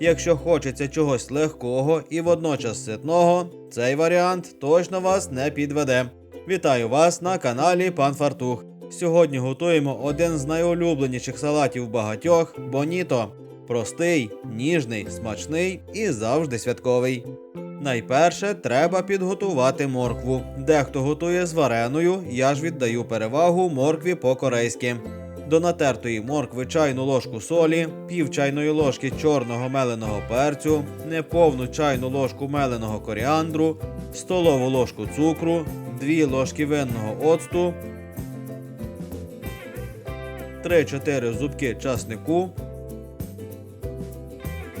Якщо хочеться чогось легкого і водночас ситного, цей варіант точно вас не підведе. Вітаю вас на каналі Пан Фартух. Сьогодні готуємо один з найулюбленіших салатів багатьох боніто. Простий, ніжний, смачний і завжди святковий. Найперше треба підготувати моркву. Дехто готує з вареною, я ж віддаю перевагу моркві по-корейськи. До натертої моркви чайну ложку солі, пів чайної ложки чорного меленого перцю, неповну чайну ложку меленого коріандру, столову ложку цукру, 2 ложки винного оцту, 3-4 зубки часнику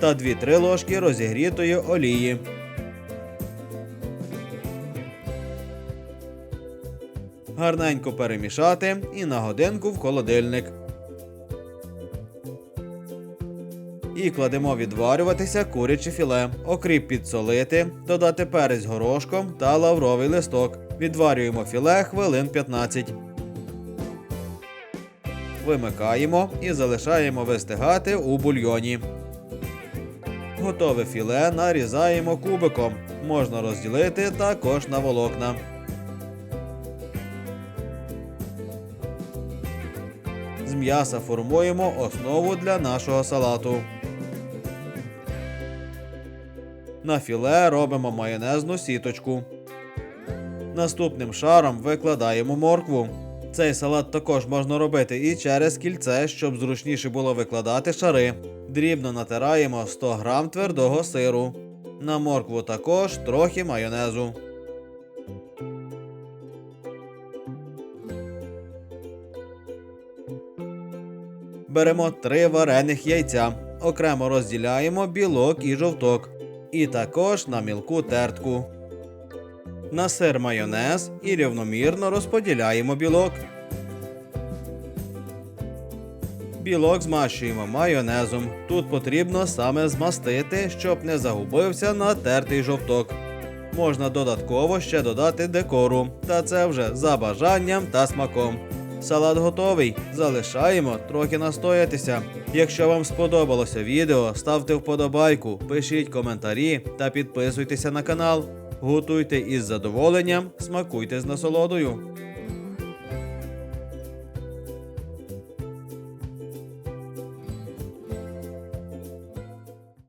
та 2-3 ложки розігрітої олії. Гарненько перемішати і на годинку в холодильник. І кладемо відварюватися куряче філе, окріп підсолити, додати перець горошком та лавровий листок. Відварюємо філе хвилин 15. Вимикаємо і залишаємо вистигати у бульйоні. Готове філе нарізаємо кубиком. Можна розділити також на волокна. З м'яса формуємо основу для нашого салату. На філе робимо майонезну сіточку. Наступним шаром викладаємо моркву. Цей салат також можна робити і через кільце, щоб зручніше було викладати шари. Дрібно натираємо 100 г твердого сиру. На моркву також трохи майонезу. Беремо три варених яйця. Окремо розділяємо білок і жовток. І також на мілку тертку. На сир майонез і рівномірно розподіляємо білок. Білок змащуємо майонезом. Тут потрібно саме змастити, щоб не загубився натертий жовток. Можна додатково ще додати декору, та це вже за бажанням та смаком. Салат готовий. Залишаємо трохи настоятися. Якщо вам сподобалося відео, ставте вподобайку, пишіть коментарі та підписуйтеся на канал. Готуйте із задоволенням, смакуйте з насолодою.